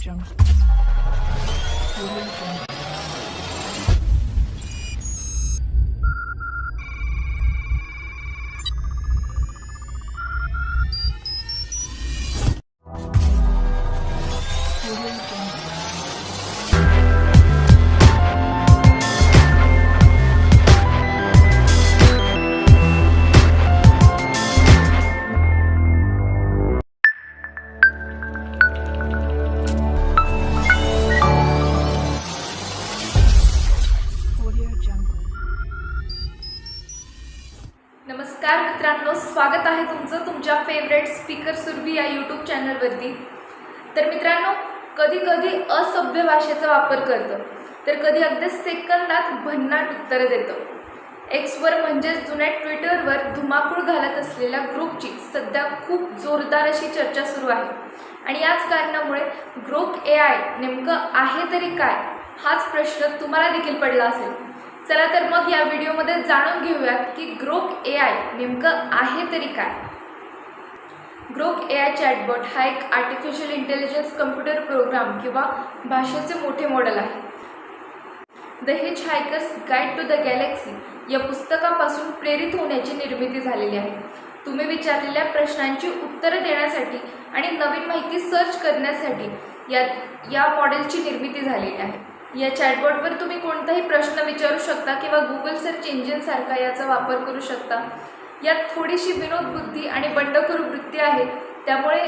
yapacağım. Böyle yapacağım. तुमच्या favourite speaker Surabhi या YouTube चॅनलवरती तर मित्रांनो कधी कधी असभ्य भाषेचा वापर करतं. तर कधी अगदी सेकंदात भन्नाट उत्तरं देतं. एक्सवर म्हणजेच जुन्या ट्विटरवर धुमाकूळ घालत असलेल्या ग्रुपची सध्या खूप जोरदार अशी चर्चा सुरू आहे. आणि याच कारणामुळे ग्रुप ए आय नेमकं आहे तरी काय हाच प्रश्न तुम्हाला देखील पडला असेल. चला तर मग या व्हिडिओमध्ये जाणून घेऊयात की ग्रुप ए आय नेमकं आहे तरी काय. ग्रोक ए आय चॅटबॉट हा एक आर्टिफिशियल इंटेलिजन्स कम्प्युटर प्रोग्राम किंवा भाषेचे मोठे मॉडेल आहे. The hitchhiker's guide to the galaxy या पुस्तकापासून प्रेरित होण्याची निर्मिती झालेली आहे. तुम्ही विचारलेल्या प्रश्नांची उत्तरं देण्यासाठी आणि नवीन माहिती सर्च करण्यासाठी या या मॉडेलची निर्मिती झालेली आहे. या चॅटबॉटवर तुम्ही कोणताही प्रश्न विचारू शकता किंवा गुगल सर्च इंजिनसारखा याचा वापर करू शकता. यात थोडीशी विनोद बुद्धी आणि बंडखोर वृत्ती आहे. त्यामुळे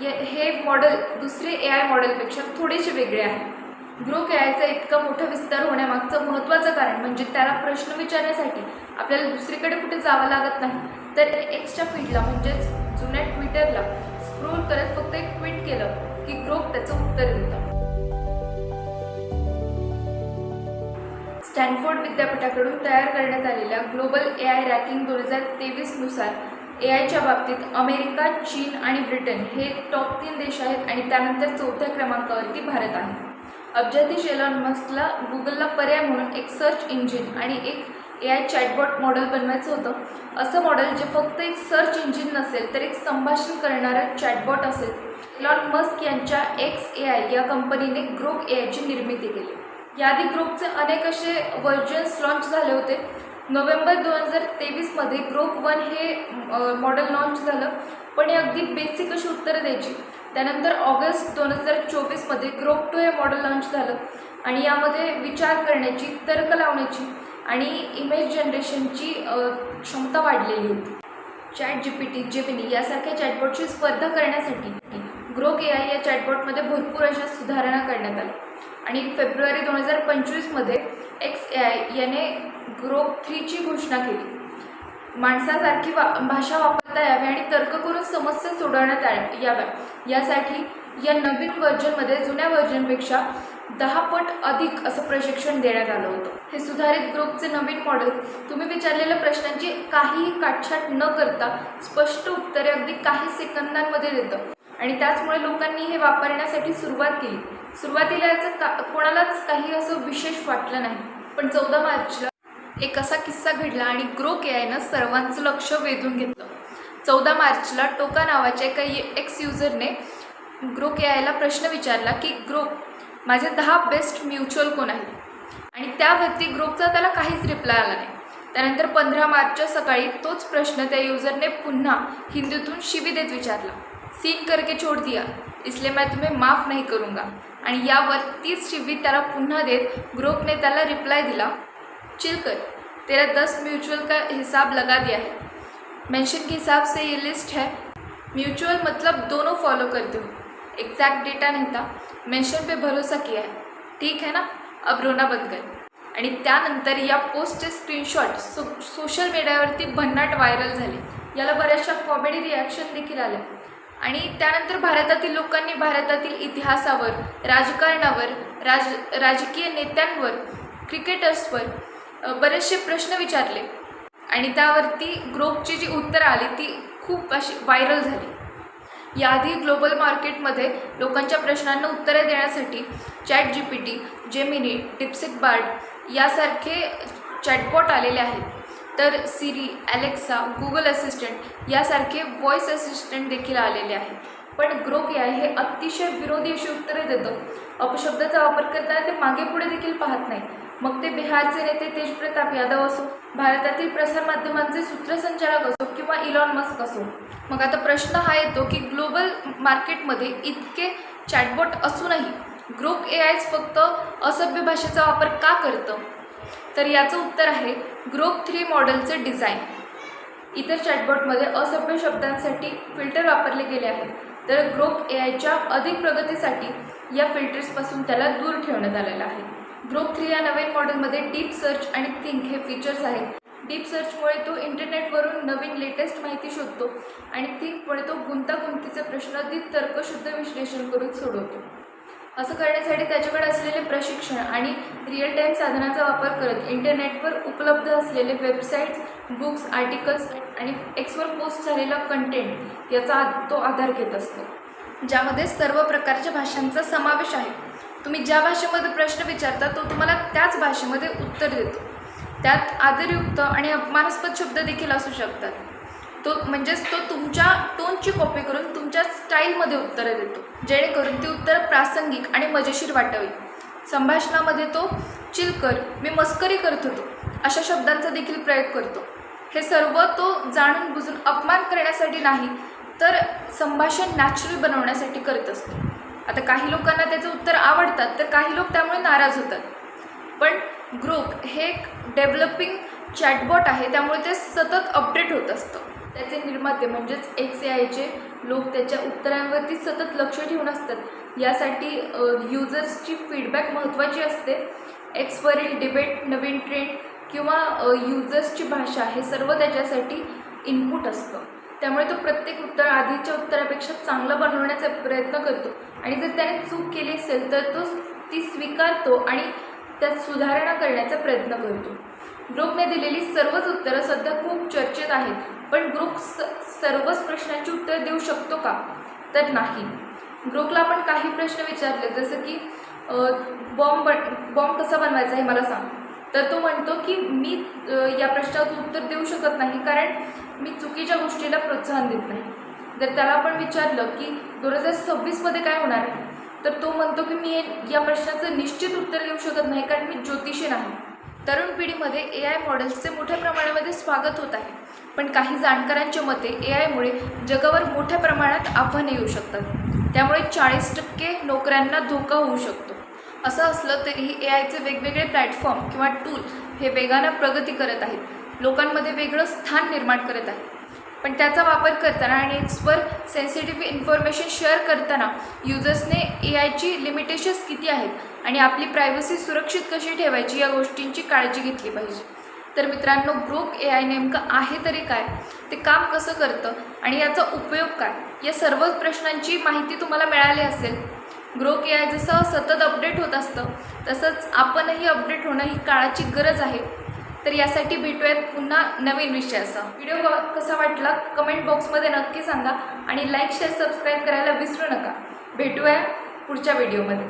ये हे मॉडेल दुसरे ए आय मॉडेलपेक्षा थोडेसे वेगळे आहे. ग्रुप ए आयचा इतका मोठा विस्तार होण्यामागचं महत्त्वाचं कारण म्हणजे त्याला प्रश्न विचारण्यासाठी आपल्याला दुसरीकडे कुठे जावं लागत नाही. तर एक्सच्या फीडला म्हणजेच जुन्या ट्विटरला स्क्रोल करत फक्त एक ट्विट केलं की ग्रोक त्याचं उत्तर देतं. स्टॅनफोर्ड विद्यापीठाकडून तयार करण्यात आलेल्या ग्लोबल ए आय रँकिंग दोन हजार तेवीसनुसार ए आयच्या बाबतीत अमेरिका चीन आणि ब्रिटन हे टॉप तीन देश आहेत आणि त्यानंतर चौथ्या क्रमांकावरती भारत आहे. अब्जाधीश एलॉन मस्कला गुगलला पर्याय म्हणून एक सर्च इंजिन आणि एक ए आय चॅटबॉट मॉडेल बनवायचं होतं. असं मॉडेल जे फक्त एक सर्च इंजिन नसेल तर एक संभाषण करणारं चॅटबॉट असेल. एलॉन मस्क यांच्या एक्स ए आय या कंपनीने ग्रोक ए आयची निर्मिती केली. यादी ग्रुपचे अनेक असे व्हर्जन्स लॉन्च झाले होते. नोव्हेंबर दोन हजार तेवीसमध्ये ग्रुप वन हे मॉडेल लॉन्च झालं. पण हे अगदी बेसिक अशी उत्तरं द्यायची. त्यानंतर ऑगस्ट दोन हजार चोवीसमध्ये ग्रुप टू हे मॉडेल लॉन्च झालं. आणि यामध्ये विचार करण्याची तर्क लावण्याची आणि इमेज जनरेशनची क्षमता वाढलेली होती. Chat G P T Gemini यासारख्या चॅटबॉटची स्पर्धा करण्यासाठी ग्रोक ए आय या चॅटबॉटमध्ये भरपूर अशा सुधारणा करण्यात आल्या. आणि फेब्रुवारी दोन हजार पंचवीसमध्ये एक्स ए आय याने ग्रोप थ्रीची घोषणा केली. माणसासारखी वा भाषा वापरता यावी आणि तर्क करून समस्या सोडवण्यात आ- याव्या. यासाठी या नवीन व्हर्जनमध्ये जुन्या व्हर्जनपेक्षा दहा पट अधिक असं प्रशिक्षण देण्यात आलं होतं. हे सुधारित ग्रुपचे नवीन मॉडेल. तुम्ही विचारलेल्या प्रश्नांची काहीही काटछाट न करता स्पष्ट उत्तरे अगदी काही सेकंदांमध्ये देतं. आणि त्याचमुळे लोकांनी हे वापरण्यासाठी सुरुवात केली. सुरुवातीला याचं का कोणालाच काही असं विशेष वाटलं नाही. पण चौदा मार्चला एक असा किस्सा घडला आणि ग्रो के आयनं सर्वांचं लक्ष वेधून घेतलं. चौदा मार्चला टोका नावाच्या एका एक्स युजरने ग्रो के आयला प्रश्न विचारला की ग्रो माझे दहा बेस्ट म्युच्युअल कोण आहेत? आणि त्यावरती ग्रुपचा त्याला काहीच रिप्लाय आला नाही. त्यानंतर पंधरा मार्चच्या सकाळी तोच प्रश्न त्या युजरने पुन्हा हिंदीतून शिबिदेत देत विचारला. सीन करके छोड़ दिया इसलिए मैं तुम्हें माफ़ नहीं करूंगा. आणि यावर तीच शिवी त्याला पुन्हा देत ग्रुपने त्याला रिप्लाय दिला. चिल कर तेरा दस म्यूचुअल का हिसाब लगा दिया है? मेंशन के हिसाब से ये लिस्ट है। म्यूचुअल मतलब दोनों फॉलो करते हो। एग्जैक्ट डेटा नहीं था। मेंशन पे भरोसा किया है। ठीक है ना? अब रोना बंद कर। आणि त्यानंतर या पोस्टचे स्क्रीनशॉट सो सोशल मीडियावरती भन्नाट व्हायरल झाले. याला बऱ्याचशा कॉमेडी रिॲक्शन देखील आल्या. आणि त्यानंतर भारतातील लोकांनी भारतातील इतिहासावर राजकारणावर राज राजकीय नेत्यांवर क्रिकेटर्सवर बरेचसे प्रश्न विचारले. आणि त्यावरती ग्रोपची जी उत्तरं आली ती खूप अशी व्हायरल झाली. याआधी ग्लोबल मार्केटमध्ये लोकांच्या प्रश्नांना उत्तरे देण्यासाठी chat G P T Gemini DeepSeek Bard यासारखे चॅटबॉट आलेले आहेत. तर सिरी ॲलेक्सा गुगल असिस्टंट यासारखे व्हॉईस असिस्टंट देखील आलेले आहेत. पण ग्रोक ए आय हे अतिशय विरोधी अशी उत्तरे देतं. अपशब्दाचा वापर करताना ते मागे पुढे देखील पाहत नाही. मग ते बिहारचे नेते तेजप्रताप यादव असो भारतातील प्रसारमाध्यमांचे सूत्रसंचालक असो किंवा इलॉन मस्क असो. मग आता प्रश्न हा येतो की ग्लोबल मार्केटमध्ये इतके चॅटबॉट असूनही ग्रुप ए आयच फक्त असभ्य भाषेचा वापर का करतं? तर याचं उत्तर आहे ग्रुप थ्री मॉडेलचे डिझाईन. इतर चॅटबॉटमध्ये असभ्य शब्दांसाठी फिल्टर वापरले गेले आहेत. तर ग्रोप ए आयच्या अधिक प्रगतीसाठी या फिल्टर्सपासून त्याला दूर ठेवण्यात आलेलं आहे. ग्रोप थ्री या नवीन मॉडेलमध्ये डीप सर्च आणि थिंक हे फीचर्स आहेत. डीप सर्चमुळे तो इंटरनेटवरून नवीन लेटेस्ट माहिती शोधतो आणि थिंकमुळे तो गुंतागुंतीचे प्रश्न अधिक तर्कशुद्ध विश्लेषण करून सोडवतो. असं करण्यासाठी त्याच्याकडे असलेले प्रशिक्षण आणि रिअल टाईम साधनाचा वापर करत इंटरनेटवर उपलब्ध असलेले वेबसाईट्स बुक्स आर्टिकल्स आणि एक्सवर पोस्ट झालेला कंटेंट याचा तो आधार घेत असतो. ज्यामध्ये सर्व प्रकारच्या भाषांचा समावेश आहे. तुम्ही ज्या भाषेमध्ये प्रश्न विचारता तो तुम्हाला त्याच भाषेमध्ये उत्तर देतो. त्यात आदरयुक्त आणि अपमानास्पद शब्द देखील असू शकतात. तो म्हणजेच तो तुमच्या टोनची कॉपी करून तुमच्या स्टाईलमध्ये उत्तरं देतो. जेणेकरून ती उत्तरं प्रासंगिक आणि मजेशीर वाटावी. संभाषणामध्ये तो चिलकर मी मस्करी करत होतो. अशा शब्दांचा देखील प्रयोग करतो. हे सर्व तो जाणून बुजून अपमान करण्यासाठी नाही तर संभाषण नॅचरल बनवण्यासाठी करत असतो. आता काही लोकांना त्याचं उत्तर आवडतात तर काही लोक त्यामुळे नाराज होतात. पण ग्रुप हे एक डेव्हलपिंग चॅटबॉट आहे त्यामुळे ते सतत अपडेट होत असतं. त्याचे निर्माते म्हणजेच एक्स ए आयचे लोक त्याच्या उत्तरांवरती सतत लक्ष ठेवून असतात. यासाठी युजर्सची फीडबॅक महत्त्वाची असते. एक्सवरील डिबेट नवीन ट्रेंड किंवा युजर्सची भाषा हे सर्व त्याच्यासाठी इनपुट असतं. त्यामुळे तो प्रत्येक उत्तर आधीच्या उत्तरापेक्षा चांगलं बनवण्याचा प्रयत्न करतो. आणि जर त्याने चूक केली असेल तर तो ती स्वीकारतो आणि त्यात सुधारणा करण्याचा प्रयत्न करतो. ग्रुपने दिलेली सर्वच उत्तरं सध्या खूप चर्चेत आहेत. पण ग्रुप स सर्वच प्रश्नांची उत्तर देऊ शकतो का? तर नाही. ग्रुपला आपण काही प्रश्न विचारले जसं की बॉम्ब बन बॉम्ब कसा बनवायचा हे मला सांग. तर तो म्हणतो की मी या प्रश्नाचं उत्तर देऊ शकत नाही कारण मी चुकीच्या गोष्टीला प्रोत्साहन देत नाही. जर त्याला आपण विचारलं की दोन हजार सव्वीसमध्ये काय होणार आहे? तर तो म्हणतो की मी हे- या प्रश्नाचं निश्चित उत्तर देऊ शकत नाही कारण मी ज्योतिषी नाही. तरुण पिढीमध्ये ए आय मॉडेल्सचे मोठ्या प्रमाणामध्ये स्वागत होत आहे. पण काही जाणकारांच्या मते ए आयमुळे जगावर मोठ्या प्रमाणात आव्हाने येऊ शकतात. त्यामुळे चाळीस टक्के नोकऱ्यांना धोका होऊ शकतो. असं असलं तरीही ए आयचे वेगवेगळे प्लॅटफॉर्म किंवा टूल हे वेगानं प्रगती करत आहेत. लोकांमध्ये वेगळं स्थान निर्माण करत आहे पण त्याचा वापर करताना आणि एक्सवर सेन्सिटिव्ह इन्फॉर्मेशन शेअर करताना युजर्सने ए आयची लिमिटेशन्स किती आहेत? आणि आपली प्रायव्हसी सुरक्षित कशी ठेवायची या गोष्टींची काळजी घेतली पाहिजे. तर मित्रांनो ग्रुप ए आय नेमकं आहे तरी काय? ते काम कसं करतं? आणि याचा उपयोग काय? या सर्व प्रश्नांची माहिती तुम्हाला मिळाली असेल. ग्रोक ए आय जसं सतत अपडेट होत असतं तसंच आपणही अपडेट होणं ही काळाची गरज आहे. तर यासाठी भेटूयात पुन्हा नवीन विषयाचा व्हिडिओ कसा वाटला? कमेंट बॉक्समध्ये नक्की सांगा आणि लाईक शेअर सबस्क्राईब करायला विसरू नका. भेटूया पुढच्या व्हिडिओमध्ये